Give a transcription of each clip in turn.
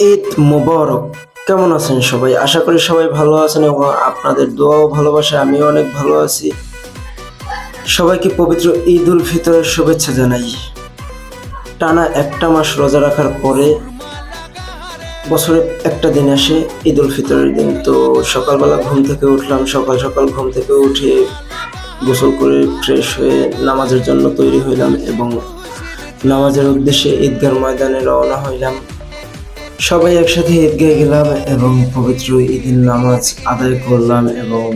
ঈদ মোবারক। কেমন আছেন সবাই? আশা করি সবাই ভালো আছেন এবং আপনাদের দোয়াও ভালোবাসা আমিও অনেক ভালো আছি। সবাইকে পবিত্র ঈদ উল ফিতরের শুভেচ্ছা জানাই। টানা একটা মাস রোজা রাখার পরে বছরে একটা দিন আসে ঈদ উল ফিতরের দিন। তো সকালবেলা ঘুম থেকে উঠলাম, সকাল সকাল ঘুম থেকে উঠে গোসল করে ফ্রেশ হয়ে নামাজের জন্য তৈরি হইলাম এবং নামাজের উদ্দেশ্যে ঈদগার ময়দানে রওনা হইলাম। সবাই একসাথে ঈদগাহে গেলাম এবং পবিত্র ঈদের নামাজ আদায় করলাম এবং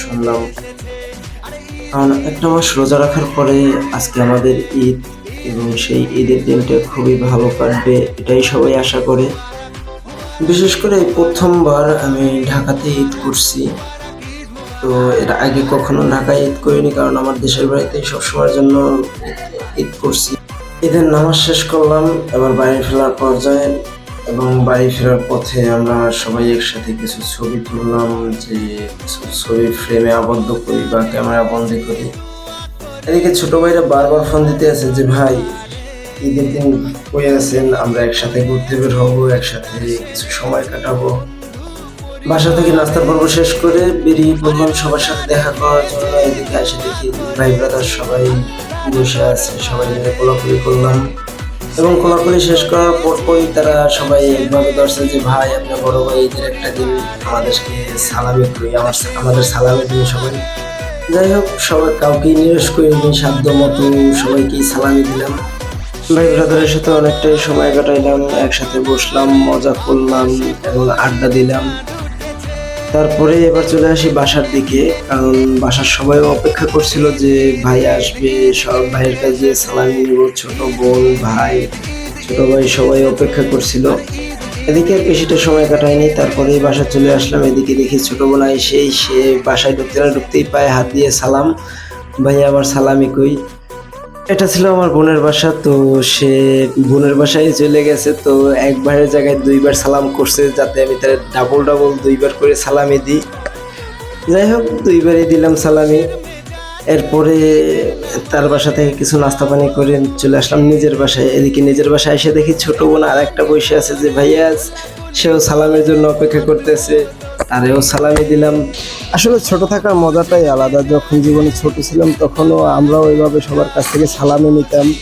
শুনলাম। কারণ একটা মাস রোজা রাখার পরে আজকে আমাদের ঈদ এবং সেই ঈদের দিনটা খুবই ভালো কাটবে, এটাই সবাই আশা করে। বিশেষ করে প্রথমবার আমি ঢাকাতে ঈদ করছি। তো এর আগে কখনো ঢাকায় ঈদ করিনি কারণ আমার দেশের বাড়িতে সবসময়ের জন্য ঈদ করছি। ঈদের নামাজ শেষ করলাম, এবার বাড়ি ফেরার পর্যায়ে এবং বাড়ি ফেরার পথে আমরা সবাই একসাথে কিছু ছবি তুললাম, যে কিছু ছবি ফ্রেমে আবদ্ধ করি বা ক্যামেরা বন্দি করি। এদিকে ছোট ভাইরা বারবার ফোন দিতে আছে যে, ভাই, ঈদের দিন কই আছেন? আমরা একসাথে ঘুরতে বের হব, একসাথে কিছু সময় কাটাবো। বাসা থেকে নাস্তার পর্ব শেষ করে বেরিয়ে পড়লাম সবার সাথে দেখা করার জন্য, এদিকে এসে দেখি ভাই ব্রাদার সবাই বসে আছে সবাই মিলে কোলাকুলি করলাম। এবং কোলাকুলি শেষ করার পরপরই তারা সবাই একভাবে ধরছে যে, ভাই আপনার বড় ভাই ঈদের একটা দিন আমাদেরকে সালামি করি আমার আমাদের সালামি দিয়ে সবাই। যাই হোক, সবাই কাউকে নিরাশ করিনি, সাধ্য মতো সবাইকেই সালামি দিলাম। ভাই ব্রাদারের সাথে অনেকটাই সময় কাটাইলাম, একসাথে বসলাম, মজা করলাম এবং আড্ডা দিলাম। তারপরে এবার চলে আসি বাসার দিকে, কারণ বাসার সবাই অপেক্ষা করছিল যে ভাই আসবে, সব ভাইয়ের কাছে সালামি নিব, ছোট বোন, ভাই, ছোট ভাই সবাই অপেক্ষা করছিল। এদিকে আর বেশিটা সময় কাটায়নি, তারপরেই বাসা চলে আসলাম, এদিকে দেখি ছোট বোন এসেই সে বাসায় ঢুকতে না ঢুকতেই পায়ে হাত দিয়ে সালাম, ভাই, আমার সালামি কই? এটা ছিল আমার বোনের বাসা, তো সে বোনের বাসায় চলে গেছে, তো একবারের জায়গায় দুইবার সালাম করছে যাতে আমি তার ডাবল ডাবল দুইবার করে সালামি দিই। যাই হোক, দুইবারই দিলাম সালামি। এরপরে তার বাসা থেকে কিছু নাস্তা পানি করে চলে আসলাম নিজের বাসায়। এদিকে নিজের বাসায় এসে দেখি ছোট বোন আর একটা বসে আছে যে, ভাইয়া, সেও সালামের জন্য অপেক্ষা করতেছে। তারেও সালামি দিলাম। আসলে ছোট থাকার মজাটাই আলাদা। যখন জীবনে ছোট ছিলাম, তখনও আমরা ওইভাবে সবার কাছ থেকে সালামি নিতাম।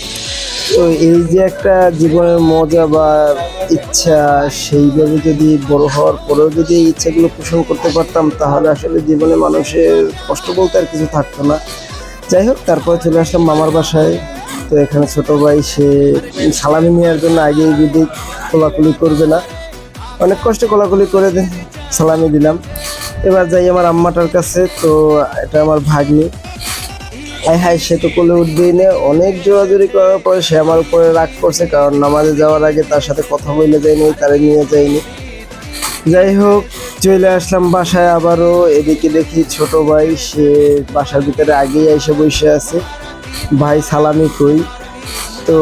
তো এই যে একটা জীবনের মজা বা ইচ্ছা, সেইভাবে যদি বড় হওয়ার পরেও যদি এই ইচ্ছাগুলো পোষণ করতে পারতাম, তাহলে আসলে জীবনে মানুষের কষ্ট বলতে আর কিছু থাকতো না। যাই হোক, তারপরে চলে আসলাম মামার বাসায়। তো এখানে ছোট ভাই, সে সালামি নেওয়ার জন্য আগে যদি কোলাকুলি করবে না, অনেক কষ্ট কোলাকুলি করে দে- সালামি দিলাম। এবার যাই আমার আম্মাটার কাছে, তো এটা আমার ভাগ্নি। হাই হাই, সে তো কোলে উঠবেই না। অনেক জোরাজুরি করার পরে সে আমার উপরে রাগ করছে, কারণ নামাজে যাওয়ার আগে তার সাথে কথা বলে যায়নি, তারে নিয়ে যায়নি। যাই হোক, চলে আসলাম বাসায় আবারও। এদিকে দেখি ছোট ভাই, সে বাসার ভিতরে আগেই এসে বসে আছে। ভাই, সালামি কই তো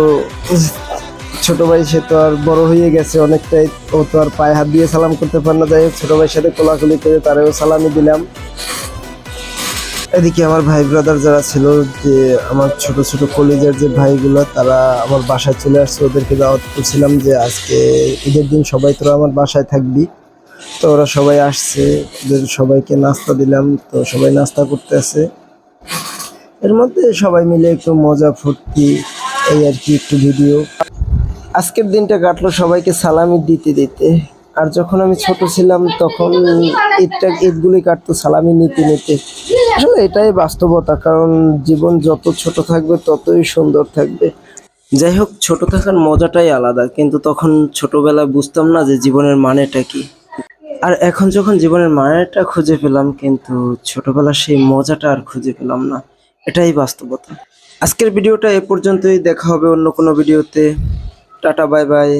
ছোট ভাই সে তো আর বড় হয়ে গেছে, অনেকটাই। ও তো আর পায়ে হাত দিয়ে সালাম করতে পারে না। যাই ছোট ভাইয়ের সাথে কোলাকুলি করে তারেও সালামি দিলাম। এদিকে আমার ভাই ব্রাদার যারা ছিল, যে আমার ছোট ছোট কলেজের যে ভাইগুলো, তারা আমার বাসায় চলে আসছে। ওদেরকে দাওয়াত করছিলাম যে আজকে ঈদের দিন সবাই তোরা আমার বাসায় থাকবি। তো ওরা সবাই আসছে, ওদের সবাইকে নাস্তা দিলাম। তো সবাই নাস্তা করতে আছে। এর মধ্যে সবাই মিলে একটু মজা ফুর্তি, এই আর কি একটু ভিডিও। আজকের দিনটা কাটলো সবাইকে সালামি দিতে দিতে। আর যখন আমি ছোট ছিলাম, তখন ঈদটা ঈদগুলি কাটতো সালামি নিতে নিতে। আসলে এটাই বাস্তবতা, কারণ জীবন যত ছোট থাকবে, ততই সুন্দর থাকবে। যাই হোক, ছোট থাকার মজাটাই আলাদা, কিন্তু তখন ছোটবেলায় বুঝতাম না যে জীবনের মানেটা কি। আর এখন যখন জীবনের মানেটা খুঁজে পেলাম, কিন্তু ছোটবেলার সেই মজাটা আর খুঁজে পেলাম না। এটাই বাস্তবতা। আজকের ভিডিওটা এ পর্যন্তই, দেখা হবে অন্য কোনো ভিডিওতে। Tata bye bye.